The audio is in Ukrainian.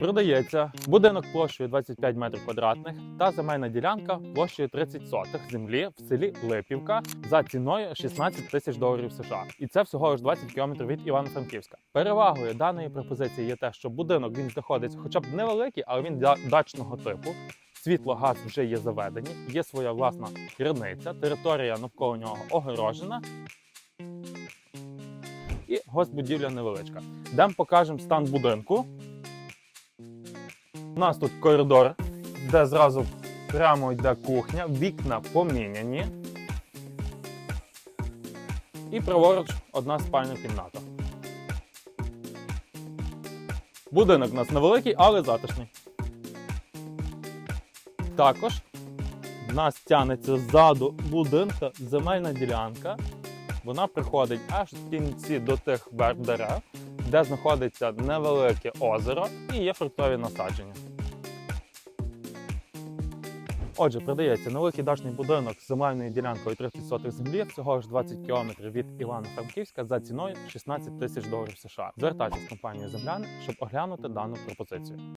Продається будинок площею 25 метрів квадратних та земельна ділянка площею 30 сотих землі в селі Липівка за ціною 16 тисяч доларів США. І це всього лиш 20 кілометрів від Івано-Франківська. Перевагою даної пропозиції є те, що будинок він знаходиться, хоча б невеликий, але він для дачного типу. Світло, газ вже є заведені, є своя власна криниця, територія навколо нього огорожена. І госпудівля невеличка. Йдемо покажемо стан будинку. У нас тут коридор, де зразу прямо йде кухня, вікна поміняні. І праворуч одна спальня кімната. Будинок у нас невеликий, але затишний. Також в нас тягнеться ззаду будинка земельна ділянка. Вона приходить аж в кінці до тих верх дерев, де знаходиться невелике озеро і є фруктові насадження. Отже, продається невеликий дачний будинок з земельною ділянкою 30 сотих землі, всього ж 20 кілометрів від Івано-Франківська за ціною 16 тисяч доларів США. Звертайтесь компанію землян, щоб оглянути дану пропозицію.